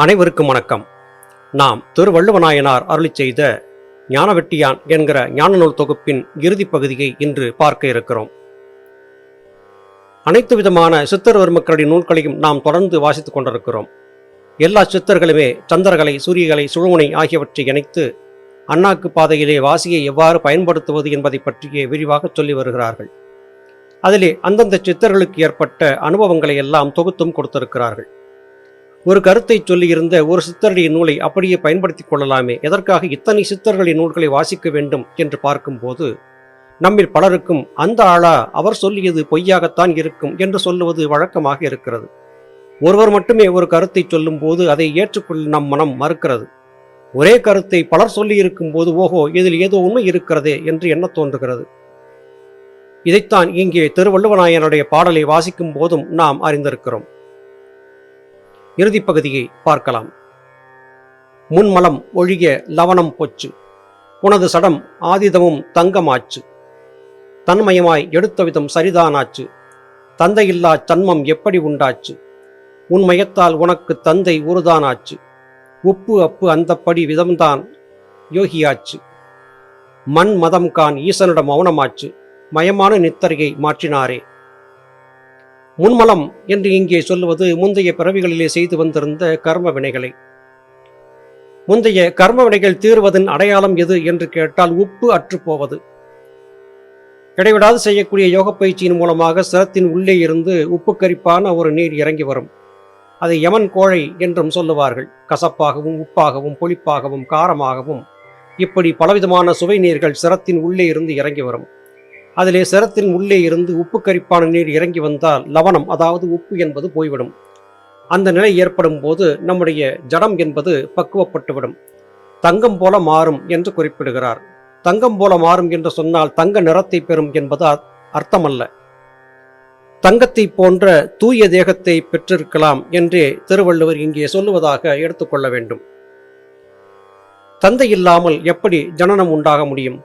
அனைவருக்கும் வணக்கம். நாம் திருவள்ளுவநாயனார் அருளி செய்த ஞானவெட்டியான் என்கிற ஞான நூல் தொகுப்பின் இறுதிப் பகுதியை இன்று பார்க்க இருக்கிறோம். அனைத்து விதமான சித்தர் பெருமக்களுடைய நூல்களையும் நாம் தொடர்ந்து வாசித்துக் கொண்டிருக்கிறோம். எல்லா சித்தர்களுமே சந்திரகலை சூரியகலை சுழுமுனை ஆகியவற்றை இணைத்து அண்ணாக்கு பாதையிலே வாசியை எவ்வாறு பயன்படுத்துவது என்பதை பற்றியே விரிவாக சொல்லி வருகிறார்கள். அதிலே அந்தந்த சித்தர்களுக்கு ஏற்பட்ட அனுபவங்களை எல்லாம் தொகுத்தும் கொடுத்திருக்கிறார்கள். ஒரு கருத்தை சொல்லியிருந்த ஒரு சித்தருடைய நூலை அப்படியே பயன்படுத்திக் கொள்ளலாமே. எதற்காக இத்தனை சித்தர்களின் நூல்களை வாசிக்க வேண்டும் என்று பார்க்கும்போது நம்மில் பலருக்கும் அந்த ஆளா அவர் சொல்லியது பொய்யாகத்தான் இருக்கும் என்று சொல்லுவது வழக்கமாக இருக்கிறது. ஒருவர் மட்டுமே ஒரு கருத்தை சொல்லும்போது அதை ஏற்றுக்கொள்ள நம் மனம் மறுக்கிறது. ஒரே கருத்தை பலர் சொல்லியிருக்கும் போது ஓஹோ இதில் ஏதோ உண்மை இருக்கிறதே என்று எண்ண தோன்றுகிறது. இதைத்தான் இங்கே திருவள்ளுவநாயனுடைய பாடலை வாசிக்கும் போதும் நாம் அறிந்திருக்கிறோம். இறுதிப் பகுதியை பார்க்கலாம். முன்மலம் ஒழிய லவணம் போச்சு உனது சடம் ஆதிதமும் தங்கமாச்சு. தன்மயமாய் எடுத்த விதம் சரிதானாச்சு தந்தையில்லா தன்மம் எப்படி உண்டாச்சு? உன் மயத்தால் உனக்கு தந்தை உருதானாச்சு உப்பு அப்பு அந்தப்படி விதம்தான் யோகியாச்சு. மண் மதம் கான் ஈசனிடம் மௌனமாச்சு மயமான நித்தரையை மாற்றினாரே. முன்மலம் என்று இங்கே சொல்லுவது முந்தைய பிறவிகளிலே செய்து வந்திருந்த கர்ம வினைகளை முந்தைய கர்ம வினைகள் தீர்வதன் அடையாளம் எது என்று கேட்டால் உப்பு அற்றுப்போவது இடைவிடாது செய்யக்கூடிய யோக பயிற்சியின் மூலமாக சிரத்தின் உள்ளே இருந்து உப்பு கரிப்பான ஒரு நீர் இறங்கி வரும். அதை யமன் கோழை என்றும் சொல்லுவார்கள். கசப்பாகவும் உப்பாகவும் புளிப்பாகவும் காரமாகவும் இப்படி பலவிதமான சுவை நீர்கள் சிரத்தின் உள்ளே இருந்து இறங்கி வரும். அதிலே சிரத்தின் உள்ளே இருந்து உப்பு கரிப்பான நீர் இறங்கி வந்தால் லவணம் அதாவது உப்பு என்பது போய்விடும். அந்த நிலை ஏற்படும் போது நம்முடைய ஜடம் என்பது பக்குவப்பட்டுவிடும். தங்கம் போல மாறும் என்று குறிப்பிடுகிறார். தங்கம் போல மாறும் என்று சொன்னால் தங்க நிறத்தை பெறும் என்பது அர்த்தமல்ல. தங்கத்தை போன்ற தூய தேகத்தை பெற்றிருக்கலாம் என்றே திருவள்ளுவர் இங்கே சொல்லுவதாக எடுத்துக்கொள்ள வேண்டும். தந்தை இல்லாமல் எப்படி ஜனனம் உண்டாக முடியும்?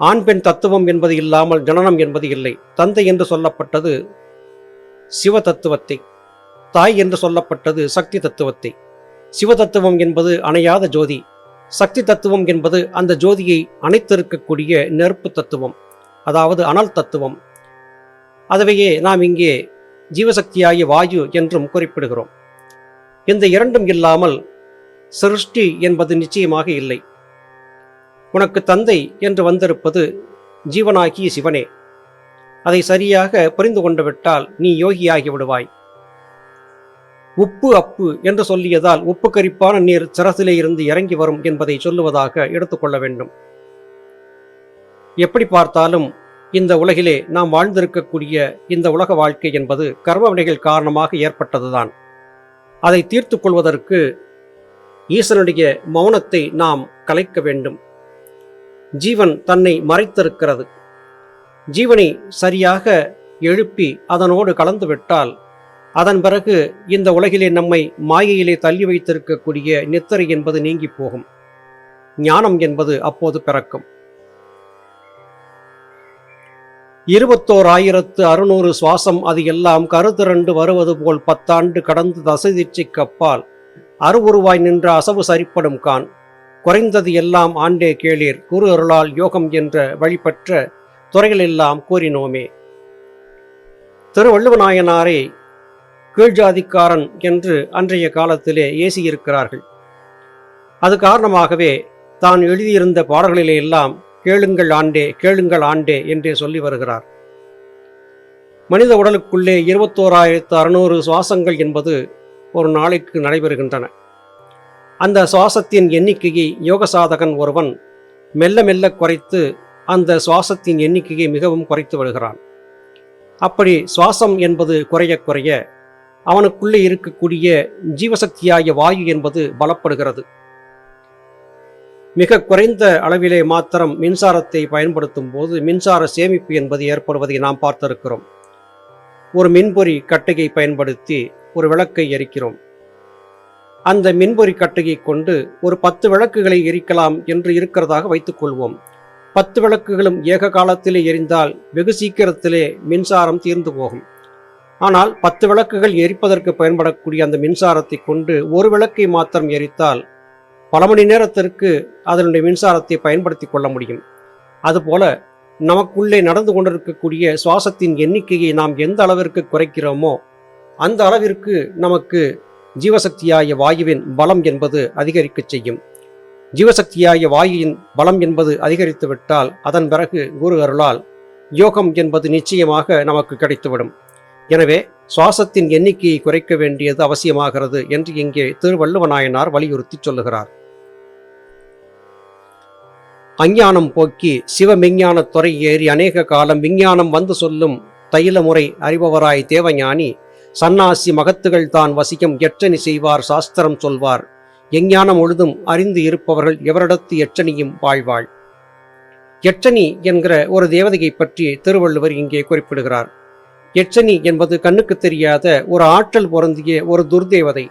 ஆண் பெண் தத்துவம் என்பது இல்லாமல் ஜனனம் என்பது இல்லை. தந்தை என்று சொல்லப்பட்டது சிவ தத்துவத்தை. தாய் என்று சொல்லப்பட்டது சக்தி தத்துவத்தை. சிவ தத்துவம் என்பது அணையாத ஜோதி. சக்தி தத்துவம் என்பது அந்த ஜோதியை அணைத்திருக்கக்கூடிய நெருப்பு தத்துவம் அதாவது அனல் தத்துவம். அதுவையே நாம் இங்கே ஜீவசக்தியாகிய வாயு என்றும் குறிப்பிடுகிறோம். இந்த இரண்டும் இல்லாமல் சிருஷ்டி என்பது நிச்சயமாக இல்லை. உனக்கு தந்தை என்று வந்திருப்பது ஜீவனாகிய சிவனே. அதை சரியாக புரிந்து கொண்டுவிட்டால் நீ யோகியாகி விடுவாய். உப்பு அப்பு என்று சொல்லியதால் உப்பு கரிப்பான நீர் சிரசிலே இருந்து இறங்கி வரும் என்பதை சொல்லுவதாக எடுத்துக்கொள்ள வேண்டும். எப்படி பார்த்தாலும் இந்த உலகிலே நாம் வாழ்ந்திருக்கக்கூடிய இந்த உலக வாழ்க்கை என்பது கர்மவினைகள் காரணமாக ஏற்பட்டதுதான். அதை தீர்த்து கொள்வதற்கு ஈசனுடைய மௌனத்தை நாம் கலைக்க வேண்டும். ஜீவன் தன்னை மறைத்திருக்கிறது. ஜீவனை சரியாக எழுப்பி அதனோடு கலந்துவிட்டால் அதன் பிறகு இந்த உலகிலே நம்மை மாயையிலே தள்ளி வைத்திருக்கக்கூடிய நித்தரை என்பது நீங்கி போகும். ஞானம் என்பது அப்போது பிறக்கும். இருபத்தோர் ஆயிரத்து அறுநூறு சுவாசம் அது எல்லாம் கருத்திரண்டு வருவது போல் பத்தாண்டு கடந்து தசதிச்சிக் கப்பால் அருவுருவாய் நின்ற அசவு சரிப்படும் கான். குறைந்தது எல்லாம் ஆண்டே கேளீர். குரு அருளால் யோகம் என்ற வழிபற்ற துறைகளெல்லாம் கூறினோமே. திருவள்ளுவநாயனாரே கீழ்ஜாதிக்காரன் என்று அன்றைய காலத்திலே ஏசியிருக்கிறார்கள். அது காரணமாகவே தான் எழுதியிருந்த பாடல்களிலே எல்லாம் கேளுங்கள் ஆண்டே கேளுங்கள் ஆண்டே என்றே சொல்லி வருகிறார். மனித உடலுக்குள்ளே இருபத்தோராயிரத்து அறுநூறு சுவாசங்கள் என்பது ஒரு நாளைக்கு நடைபெறுகின்றன. அந்த சுவாசத்தின் எண்ணிக்கையை யோக சாதகன் ஒருவன் மெல்ல மெல்ல குறைத்து அந்த சுவாசத்தின் எண்ணிக்கையை மிகவும் குறைத்து வருகிறான் அப்படி சுவாசம் என்பது குறைய குறைய அவனுக்குள்ளே இருக்கக்கூடிய ஜீவசக்தியாகிய வாயு என்பது பலப்படுகிறது. மிக குறைந்த அளவிலே மாத்திரம் மின்சாரத்தை பயன்படுத்தும் போது மின்சார சேமிப்பு என்பது ஏற்படுவதை நாம் பார்த்திருக்கிறோம். ஒரு மின்பொறி கட்டையை பயன்படுத்தி ஒரு விளக்கை எரிக்கிறோம். அந்த மின்பொறி கட்டையை கொண்டு ஒரு பத்து விளக்குகளை எரிக்கலாம் என்று இருக்கிறதாக வைத்துக்கொள்வோம் பத்து விளக்குகளும் ஏக காலத்திலே எரிந்தால் வெகு சீக்கிரத்திலே மின்சாரம் தீர்ந்து போகும். ஆனால் பத்து விளக்குகள் எரிப்பதற்கு பயன்படக்கூடிய அந்த மின்சாரத்தை கொண்டு ஒரு விளக்கை மாத்திரம் எரித்தால் பல மணி நேரத்திற்கு அதனுடைய மின்சாரத்தை பயன்படுத்தி கொள்ள முடியும். அதுபோல நமக்குள்ளே நடந்து கொண்டிருக்கக்கூடிய சுவாசத்தின் எண்ணிக்கையை நாம் எந்த அளவிற்கு குறைக்கிறோமோ அந்த அளவிற்கு நமக்கு ஜீவசக்தியாய வாயுவின் பலம் என்பது அதிகரிக்கச் செய்யும். ஜீவசக்தியாய வாயுவின் பலம் என்பது அதிகரித்துவிட்டால் அதன் பிறகு குரு அருளால் யோகம் என்பது நிச்சயமாக நமக்கு கிடைத்துவிடும். எனவே சுவாசத்தின் எண்ணிக்கையை குறைக்க வேண்டியது அவசியமாகிறது என்று இங்கே திருவள்ளுவநாயனார் வலியுறுத்தி சொல்லுகிறார். அஞ்ஞானம் போக்கி சிவமெஞ்ஞானத் துறை ஏறி அநேக காலம் விஞ்ஞானம் வந்து சொல்லும் தைல முறை அறிபவராய் தேவஞானி சன்னாசி மகத்துகள் தான் வசிக்கும் எச்சனி செய்வார் சாஸ்திரம் சொல்வார். எஞ்ஞானம் முழுதும் அறிந்து இருப்பவர்கள் எவரிடத்து எச்சனியும் வாழ்வாள். எச்சனி என்கிற ஒரு தேவதையை பற்றி திருவள்ளுவர் இங்கே குறிப்பிடுகிறார். எச்சனி என்பது கண்ணுக்கு தெரியாத ஒரு ஆற்றல் பொருந்திய ஒரு துர்தேவதை.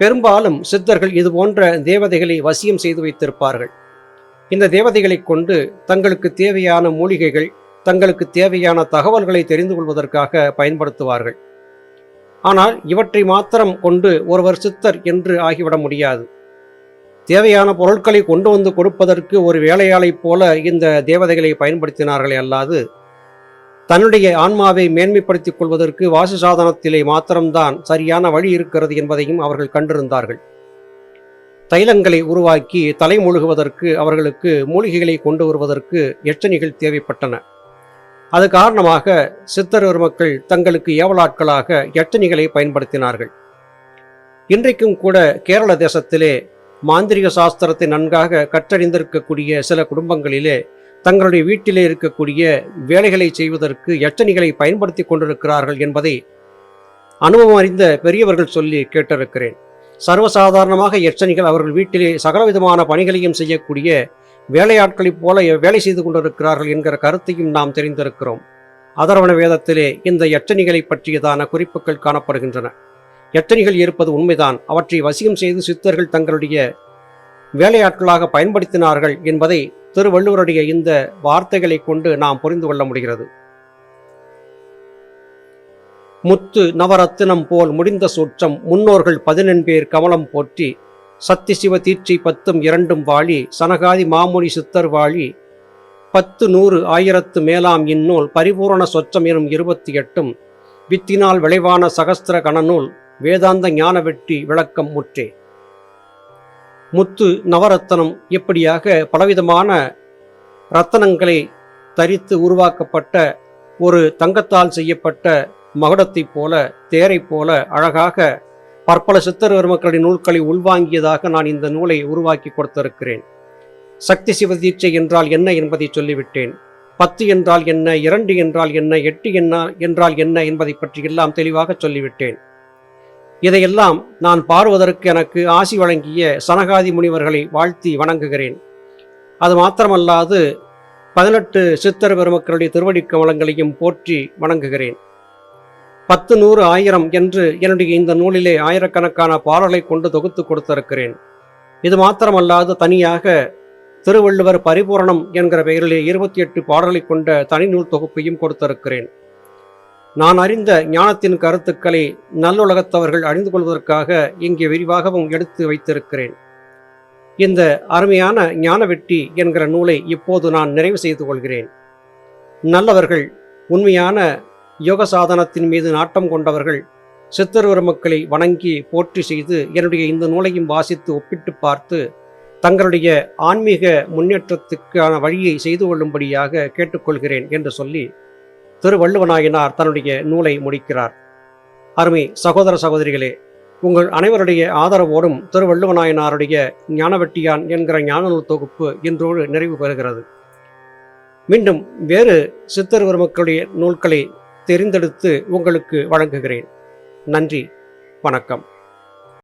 பெரும்பாலும் சித்தர்கள் இது போன்ற தேவதைகளை வசியம் செய்து வைத்திருப்பார்கள். இந்த தேவதைகளை கொண்டு தங்களுக்கு தேவையான மூலிகைகள் தங்களுக்கு தேவையான தகவல்களை தெரிந்து கொள்வதற்காக பயன்படுத்துவார்கள். ஆனால் இவற்றை மாத்திரம் கொண்டு ஒருவர் சித்தர் என்று ஆகிவிட முடியாது. தேவையான பொருட்களை கொண்டு வந்து கொடுப்பதற்கு ஒரு வேலையாளைப் போல இந்த தேவதைகளை பயன்படுத்தினார்களே அல்லாது தன்னுடைய ஆன்மாவை மேன்மைப்படுத்திக் கொள்வதற்கு வாசு சாதனத்திலே மாத்திரம்தான் சரியான வழி இருக்கிறது என்பதையும் அவர்கள் கண்டிருந்தார்கள். தைலங்களை உருவாக்கி தலை முழுகுவதற்கு அவர்களுக்கு மூலிகைகளை கொண்டு வருவதற்கு எச்சனிகள் தேவைப்பட்டன. அது காரணமாக சித்தர் மக்கள் தங்களுக்கு ஏவலாட்களாக எச்சனிகளை பயன்படுத்தினார்கள். இன்றைக்கும் கூட கேரள தேசத்திலே மாந்திரிக சாஸ்திரத்தை நன்காக கற்றறிந்திருக்கக்கூடிய சில குடும்பங்களிலே தங்களுடைய வீட்டிலே இருக்கக்கூடிய வேலைகளை செய்வதற்கு எச்சனிகளை பயன்படுத்தி கொண்டிருக்கிறார்கள் என்பதை அனுபவம் அறிந்த பெரியவர்கள் சொல்லி கேட்டிருக்கிறேன். சர்வசாதாரணமாக எச்சனிகள் அவர்கள் வீட்டிலே சகலவிதமான பணிகளையும் செய்யக்கூடிய வேலையாட்களைப் போல வேலை செய்து கொண்டிருக்கிறார்கள் என்கிற கருத்தையும் நாம் தெரிந்திருக்கிறோம். அதர்வண வேதத்திலே இந்த எச்சனிகளை பற்றியதான குறிப்புகள் காணப்படுகின்றன. எச்சனிகள் இருப்பது உண்மைதான். அவற்றை வசியம் செய்து சித்தர்கள் தங்களுடைய வேலையாட்களாக பயன்படுத்தினார்கள் என்பதை திருவள்ளுவருடைய இந்த வார்த்தைகளை கொண்டு நாம் புரிந்து கொள்ள முடிகிறது. முத்து நவரத்தினம் போல் முடிந்த சூற்றம் முன்னோர்கள் பதினெண்பேர் கமலம் போற்றி சத்தி சிவ தீட்சை பத்தும் இரண்டும் வாழி சனகாதி மாமுனி சித்தர் வாழி பத்து நூறு ஆயிரத்து மேலாம் இந்நூல் பரிபூரண சொச்சம் எனும் இருபத்தி எட்டும் வித்தினால் விளைவான சகஸ்திர கணநூல் வேதாந்த ஞான வெட்டி விளக்கம் முற்றே. முத்து நவரத்தனம் இப்படியாக பலவிதமான ரத்தனங்களை தரித்து உருவாக்கப்பட்ட ஒரு தங்கத்தால் செய்யப்பட்ட மகுடத்தைப் போல தேரைப் போல அழகாக பற்பல சித்தர் பெருமக்களின் நூல்களை உள்வாங்கியதாக நான் இந்த நூலை உருவாக்கி கொடுத்திருக்கிறேன். சக்தி சிவ தீட்சை என்றால் என்ன என்பதை சொல்லிவிட்டேன். பத்து என்றால் என்ன இரண்டு என்றால் என்ன எட்டு என்ன என்றால் என்ன என்பதை பற்றி எல்லாம் தெளிவாக சொல்லிவிட்டேன். இதையெல்லாம் நான் பாருவதற்கு எனக்கு ஆசி வழங்கிய சனகாதி முனிவர்களை வாழ்த்தி வணங்குகிறேன். அது மாத்திரமல்லாது பதினெட்டு சித்தர் பெருமக்களுடைய திருவடி கமலங்களையும் போற்றி வணங்குகிறேன். பத்து நூறு ஆயிரம் என்று என்னுடைய இந்த நூலிலே ஆயிரக்கணக்கான பாடலை கொண்டு தொகுத்து கொடுத்திருக்கிறேன். இது மாத்திரமல்லாது தனியாக திருவள்ளுவர் பரிபூரணம் என்கிற பெயரிலே இருபத்தி எட்டு பாடலை கொண்ட தனி நூல் தொகுப்பையும் கொடுத்திருக்கிறேன். நான் அறிந்த ஞானத்தின் கருத்துக்களை நல்லுலகத்தவர்கள் அறிந்து கொள்வதற்காக இங்கே விரிவாகவும் எடுத்து வைத்திருக்கிறேன். இந்த அருமையான ஞான வெட்டி என்கிற நூலை இப்போது நான் நிறைவு செய்து கொள்கிறேன். நல்லவர்கள் உண்மையான யோக சாதனத்தின் மீது நாட்டம் கொண்டவர்கள் சித்தர்வர மக்களை வணங்கி போற்றி செய்து என்னுடைய இந்த நூலையும் வாசித்து ஒப்பிட்டு பார்த்து தங்களுடைய ஆன்மீக முன்னேற்றத்துக்கான வழியை செய்து கொள்ளும்படியாக கேட்டுக்கொள்கிறேன் என்று சொல்லி திருவள்ளுவநாயனார் தன்னுடைய நூலை முடிக்கிறார். அருமை சகோதர சகோதரிகளே உங்கள் அனைவருடைய ஆதரவோடும் திருவள்ளுவநாயனாருடைய ஞானவெட்டியான் என்கிற ஞானநூல் தொகுப்பு இன்றோடு நிறைவு பெறுகிறது. மீண்டும் வேறு சித்தர் மக்களுடைய நூல்களை தெரிந்தெடுத்து உங்களுக்கு வழங்குகிறேன். நன்றி வணக்கம்.